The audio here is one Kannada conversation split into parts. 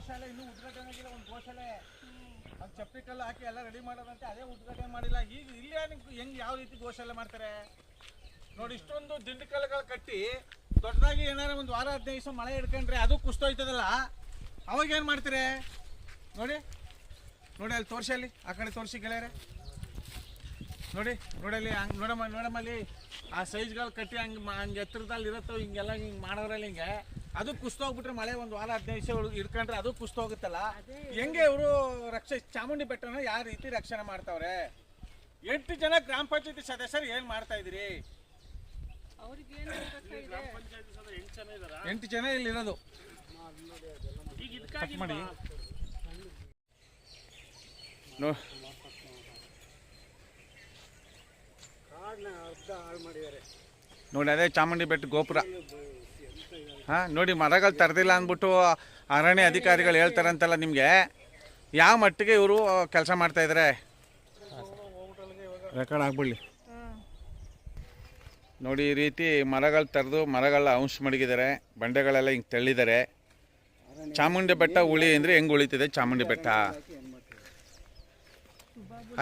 ಗೋಶಾಲೆ ಇನ್ನೂ ಉದ್ಘಾಟನೆ ಆಗಿಲ್ಲ ಒಂದು ಗೋಶಾಲೆ. ಅದು ಚಪ್ಪಲಿ ಕಲ್ಲು ಹಾಕಿ ಎಲ್ಲ ರೆಡಿ ಮಾಡೋದಂತೆ, ಅದೇ ಉದ್ಘಾಟನೆ ಮಾಡಿಲ್ಲ. ಈಗ ಇಲ್ಲಿ ಹೆಂಗ್ ಯಾವ ರೀತಿ ಗೋಶಾಲೆ ಮಾಡ್ತಾರೆ? ನೋಡಿ, ಇಷ್ಟೊಂದು ದಿಂಡು ಕಲ್ಲುಗಳು ಕಟ್ಟಿ ದೊಡ್ಡದಾಗಿ ಏನಾರ ಒಂದು ವಾರ, ಹದಿನೈದು ದಿವಸ ಮಳೆ ಹಿಡ್ಕೊಂಡ್ರೆ ಅದು ಕುಸ್ತೋಯ್ತದಲ್ಲ? ಅವಾಗ ಏನು ಮಾಡ್ತಾರೆ? ನೋಡಿ ನೋಡಿ ಅಲ್ಲಿ ತೋರಿಸಿ ಅಲ್ಲಿ, ಆ ಕಡೆ ತೋರಿಸಿ ಗೆಳೆಯರೆ. ನೋಡಿ, ನೋಡಲ್ಲಿ ಹಂಗೆ, ನೋಡಮ್ಮ ನೋಡಮ್ಮ ಅಲ್ಲಿ ಆ ಸೈಜ್ಗಳು ಕಟ್ಟಿ ಹಂಗೆ ಹಂಗೆ ಎತ್ತರದಲ್ಲಿ ಇರುತ್ತೋ ಹಿಂಗೆಲ್ಲ ಹಿಂಗೆ ಮಾಡೋದ್ರಲ್ಲಿ ಹಿಂಗೆ. ಅದು ಕುಸ್ತೋಗ್ಬಿಟ್ರೆ ಮಳೆ ಒಂದು ವಾರ ಹದಿನೈದು ದಿವಸ ಇಟ್ಕೊಂಡ್ರೆ ಅದು ಕುಸ್ತೋಗುತ್ತಲ್ಲ? ಹೆಂಗೆ ಇವರು ರಕ್ಷ ಚಾಮುಂಡಿ ಬೆಟ್ಟನ ಯಾವ ರೀತಿ ರಕ್ಷಣೆ ಮಾಡ್ತಾವ್ರೆ? ಎಂಟು ಜನ ಗ್ರಾಮ ಪಂಚಾಯತಿ ಸದಸ್ಯರು ಏನು ಮಾಡ್ತಾ ಇದ್ರಿ? ಎಂಟು ಜನ ಇಲ್ಲಿರೋದು. ಮಾಡಿ. ನೋಡಿ ಅದೇ ಚಾಮುಂಡಿ ಬೆಟ್ಟ ಗೋಪುರ. ಹಾಂ ನೋಡಿ ಮರಗಳು ತರದಿಲ್ಲ ಅಂದ್ಬಿಟ್ಟು ಅರಣ್ಯ ಅಧಿಕಾರಿಗಳು ಹೇಳ್ತಾರಂತಲ್ಲ ನಿಮಗೆ? ಯಾವ ಮಟ್ಟಿಗೆ ಇವರು ಕೆಲಸ ಮಾಡ್ತಾ ಇದ್ರೆ? ರೆಕಾರ್ಡ್ ಆಗ್ಬಿಡ್ಲಿ. ನೋಡಿ ಈ ರೀತಿ ಮರಗಳು ತರೆದು ಮರಗಳ ಅಂಶ ಮಡಗಿದ್ದಾರೆ. ಬಂಡೆಗಳೆಲ್ಲ ಹಿಂಗೆ ತಳ್ಳಿದ್ದಾರೆ. ಚಾಮುಂಡಿ ಬೆಟ್ಟ ಉಳಿ ಅಂದರೆ ಹೆಂಗೆ ಉಳಿತಿದೆ? ಚಾಮುಂಡಿ ಬೆಟ್ಟ.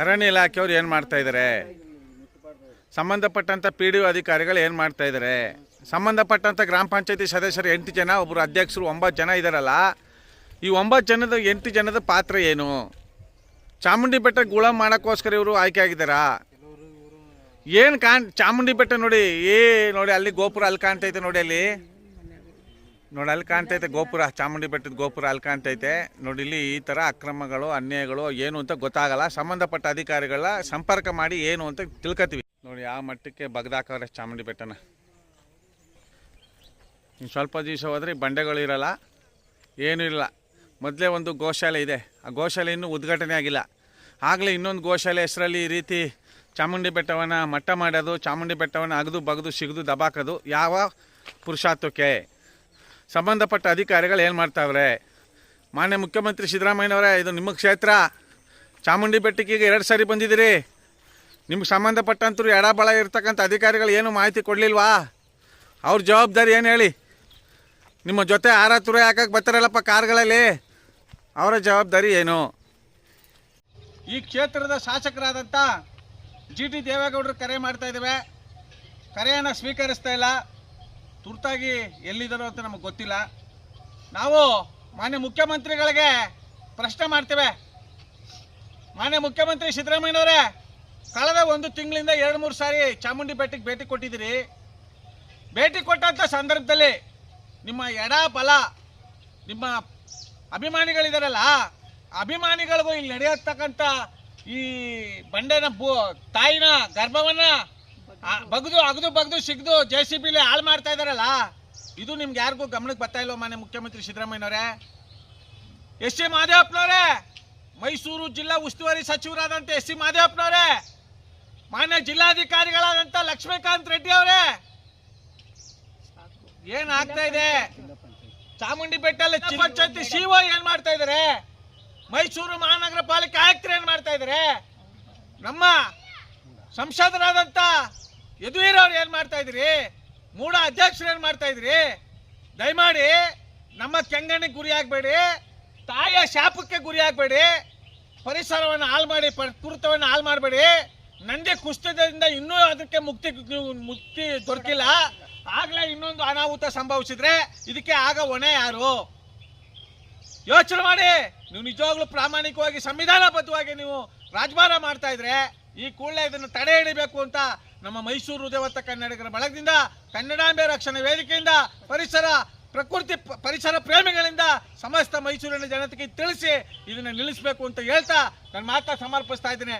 ಅರಣ್ಯ ಇಲಾಖೆಯವ್ರು ಏನು ಮಾಡ್ತಾ ಇದ್ದಾರೆ ಸಂಬಂಧಪಟ್ಟಂಥ ಪಿ ಡಿ ಒ ಅಧಿಕಾರಿಗಳು ಏನು ಮಾಡ್ತಾ ಇದ್ದಾರೆ ಸಂಬಂಧಪಟ್ಟಂಥ ಗ್ರಾಮ ಪಂಚಾಯತಿ ಸದಸ್ಯರು ಎಂಟು ಜನ ಒಬ್ಬರು ಅಧ್ಯಕ್ಷರು ಒಂಬತ್ತು ಜನ ಇದ್ದಾರಲ್ಲ ಈ ಒಂಬತ್ತು ಜನದ, ಎಂಟು ಜನದ ಪಾತ್ರ ಏನು? ಚಾಮುಂಡಿ ಬೆಟ್ಟ ಗುಳ ಮಾಡೋಕ್ಕೋಸ್ಕರ ಇವರು ಆಯ್ಕೆ ಆಗಿದ್ದಾರಾ? ಏನು ಕಾಣ್, ಚಾಮುಂಡಿ ಬೆಟ್ಟ ನೋಡಿ, ಏ ನೋಡಿ ಅಲ್ಲಿ ಗೋಪುರ ಅಲ್ಲಿ ಕಾಣ್ತೈತೆ ನೋಡಿ ಅಲ್ಲಿ. ನೋಡಿ ಅಲ್ಲಿ ಕಾಣ್ತೈತೆ ಗೋಪುರ, ಚಾಮುಂಡಿ ಬೆಟ್ಟದ ಗೋಪುರ ಅಲ್ಲಿ ಕಾಣ್ತೈತೆ. ನೋಡಿ ಇಲ್ಲಿ ಈ ಥರ ಅಕ್ರಮಗಳು, ಅನ್ಯಾಯಗಳು ಏನು ಅಂತ ಗೊತ್ತಾಗಲ್ಲ. ಸಂಬಂಧಪಟ್ಟ ಅಧಿಕಾರಿಗಳ ಸಂಪರ್ಕ ಮಾಡಿ ಏನು ಅಂತ ತಿಳ್ಕೊತೀವಿ ನೋಡಿ ಯಾವ ಮಟ್ಟಕ್ಕೆ ಬಗ್ದಾಕವ್ರೆ ಚಾಮುಂಡಿ ಬೆಟ್ಟನ. ಇನ್ನು ಸ್ವಲ್ಪ ದಿವಸ ಹೋದರೆ ಈ ಬಂಡೆಗಳು ಇರಲ್ಲ, ಏನೂ ಇಲ್ಲ. ಮೊದಲೇ ಒಂದು ಗೋಶಾಲೆ ಇದೆ. ಆ ಗೋಶಾಲೆ ಇನ್ನೂ ಉದ್ಘಾಟನೆ ಆಗಿಲ್ಲ. ಆಗಲೇ ಇನ್ನೊಂದು ಗೋಶಾಲೆ ಹೆಸರಲ್ಲಿ ಈ ರೀತಿ ಚಾಮುಂಡಿ ಬೆಟ್ಟವನ್ನು ಮಟ್ಟ ಮಾಡೋದು, ಚಾಮುಂಡಿ ಬೆಟ್ಟವನ್ನು ಅಗದು ಬಗದು ಸಿಗದು ದಬಾಕೋದು, ಯಾವ ಪುರುಷಾರ್ಥಕ್ಕೆ? ಸಂಬಂಧಪಟ್ಟ ಅಧಿಕಾರಿಗಳು ಏನು ಮಾಡ್ತಾವ್ರೆ? ಮಾನ್ಯ ಮುಖ್ಯಮಂತ್ರಿ ಸಿದ್ದರಾಮಯ್ಯನವರೇ, ಇದು ನಿಮ್ಮ ಕ್ಷೇತ್ರ. ಚಾಮುಂಡಿ ಬೆಟ್ಟಕ್ಕೆ ಈಗ ಎರಡು ಸಾರಿ ಬಂದಿದ್ದೀರಿ. ನಿಮ್ಗೆ ಸಂಬಂಧಪಟ್ಟಂತರೂ ಎಡಬಳ ಇರ್ತಕ್ಕಂಥ ಅಧಿಕಾರಿಗಳು ಏನು ಮಾಹಿತಿ ಕೊಡಲಿಲ್ವಾ? ಅವ್ರ ಜವಾಬ್ದಾರಿ ಏನು ಹೇಳಿ? ನಿಮ್ಮ ಜೊತೆ ಆರ ತುರ ಹಾಕಕ್ಕೆ ಬರ್ತಾರಲ್ಲಪ್ಪ ಕಾರ್ಗಳಲ್ಲಿ? ಅವರ ಜವಾಬ್ದಾರಿ ಏನು? ಈ ಕ್ಷೇತ್ರದ ಶಾಸಕರಾದಂಥ ಜಿ ಟಿ ದೇವೇಗೌಡರು ಕರೆ ಮಾಡ್ತಾ ಇದ್ದೇವೆ. ಕರೆಯನ್ನು ಸ್ವೀಕರಿಸ್ತಾ ಇಲ್ಲ. ತುರ್ತಾಗಿ ಎಲ್ಲಿದ್ದಾರೋ ಅಂತ ನಮಗೆ ಗೊತ್ತಿಲ್ಲ. ನಾವು ಮಾನ್ಯ ಮುಖ್ಯಮಂತ್ರಿಗಳಿಗೆ ಪ್ರಶ್ನೆ ಮಾಡ್ತೇವೆ. ಮಾನ್ಯ ಮುಖ್ಯಮಂತ್ರಿ ಸಿದ್ದರಾಮಯ್ಯನವರೇ, ಕಳೆದ ಒಂದು ತಿಂಗಳಿಂದ ಎರಡು ಮೂರು ಸಾರಿ ಚಾಮುಂಡಿ ಬೆಟ್ಟಕ್ಕೆ ಭೇಟಿ ಕೊಟ್ಟಿದ್ದೀರಿ. ಭೇಟಿ ಕೊಟ್ಟಂಥ ಸಂದರ್ಭದಲ್ಲಿ ನಿಮ್ಮ ಎಡ ಬಲ, ನಿಮ್ಮ ಅಭಿಮಾನಿಗಳಿದಾರಲ್ಲ, ಅಭಿಮಾನಿಗಳಿಗೂ ಇಲ್ಲಿ ನಡೆಯತಕ್ಕಂಥ ಈ ಬಂಡೆನ ಬೋ, ತಾಯಿನ ಗರ್ಭವನ್ನ ಬಗ್ದು, ಅಗದು ಬಗ್ದು ಸಿಗ್ದು ಜೆ ಸಿ ಬಿಲಿ ಹಾಳು ಮಾಡ್ತಾ ಇದಾರಲ್ಲ, ಇದು ನಿಮ್ಗೆ ಯಾರಿಗೂ ಗಮನಕ್ಕೆ ಬರ್ತಾ ಇಲ್ವ ಮಾನ್ಯ ಮುಖ್ಯಮಂತ್ರಿ ಸಿದ್ದರಾಮಯ್ಯನವರೇ? ಎಸ್ ಸಿ ಮಾದೇವಪ್ಪನವರೇ, ಮೈಸೂರು ಜಿಲ್ಲಾ ಉಸ್ತುವಾರಿ ಸಚಿವರಾದಂಥ ಎಸ್ ಸಿ ಮಾದೇವಪ್ಪನವರೇ, ಮಾನ್ಯ ಜಿಲ್ಲಾಧಿಕಾರಿಗಳಾದಂಥ ಲಕ್ಷ್ಮೀಕಾಂತ್ ರೆಡ್ಡಿ ಅವರೇ ಏನ್ ಆಗ್ತಾ ಇದೆ? ಚಾಮುಂಡಿ ಬೆಟ್ಟಲ್ಲಿ ಪಂಚಾಯತಿ ಸಿಒ ಏನ್ ಮಾಡ್ತಾ ಇದಾರೆ? ಮೈಸೂರು ಮಹಾನಗರ ಪಾಲಿಕೆ ಆಯುಕ್ತರು ಏನ್ ಮಾಡ್ತಾ ಇದಾರೆ? ನಮ್ಮ ಸಂಸದರಾದಂತ ಯದುವೀರವ್ರು ಏನ್ ಮಾಡ್ತಾ ಇದ್ರಿ? ಮೂಡ ಅಧ್ಯಕ್ಷರು ಏನ್ ಮಾಡ್ತಾ ಇದ್ರಿ? ದಯಮಾಡಿ ನಮ್ಮ ಕೆಂಗಣ್ಣಿಗೆ ಗುರಿ ಆಗ್ಬೇಡಿ ತಾಯಿಯ ಶಾಪಕ್ಕೆ ಗುರಿ ಆಗ್ಬೇಡಿ ಪರಿಸರವನ್ನು ಹಾಳು ಮಾಡಿ ಪ್ರಕೃತವನ್ನು ಹಾಳು ಮಾಡಬೇಡಿ. ನಂದೆ ಕುಸಿತದಿಂದ ಇನ್ನೂ ಅದಕ್ಕೆ ಮುಕ್ತಿ ಮುಕ್ತಿ ದೊರಕಿಲ್ಲ. ಇನ್ನೊಂದು ಅನಾಹುತ ಸಂಭವಿಸಿದ್ರೆ ಇದಕ್ಕೆ ಆಗ ಹೊಣೆ ಯಾರು? ಯೋಚನೆ ಮಾಡಿ. ನೀವು ನಿಜವಾಗ್ಲೂ ಪ್ರಾಮಾಣಿಕವಾಗಿ, ಸಂವಿಧಾನಬದ್ಧವಾಗಿ ನೀವು ರಾಜಭಾರ ಮಾಡ್ತಾ ಇದ್ರೆ ಈ ಕೂಡಲೇ ಇದನ್ನು ತಡೆ ಹಿಡಿಬೇಕು ಅಂತ ನಮ್ಮ ಮೈಸೂರು ಹೃದಯವತ್ತ ಕನ್ನಡಿಗರ ಬಳಗದಿಂದ, ಕನ್ನಡಾಂಬೆ ರಕ್ಷಣಾ ವೇದಿಕೆಯಿಂದ, ಪರಿಸರ ಪ್ರಕೃತಿ ಪರಿಸರ ಪ್ರೇಮಿಗಳಿಂದ ಸಮಸ್ತ ಮೈಸೂರಿನ ಜನತೆಗೆ ತಿಳಿಸಿ ಇದನ್ನು ನಿಲ್ಲಿಸಬೇಕು ಅಂತ ಹೇಳ್ತಾ ನನ್ನ ಮಾತಾ ಸಮರ್ಪಿಸ್ತಾ ಇದ್ದೀನಿ.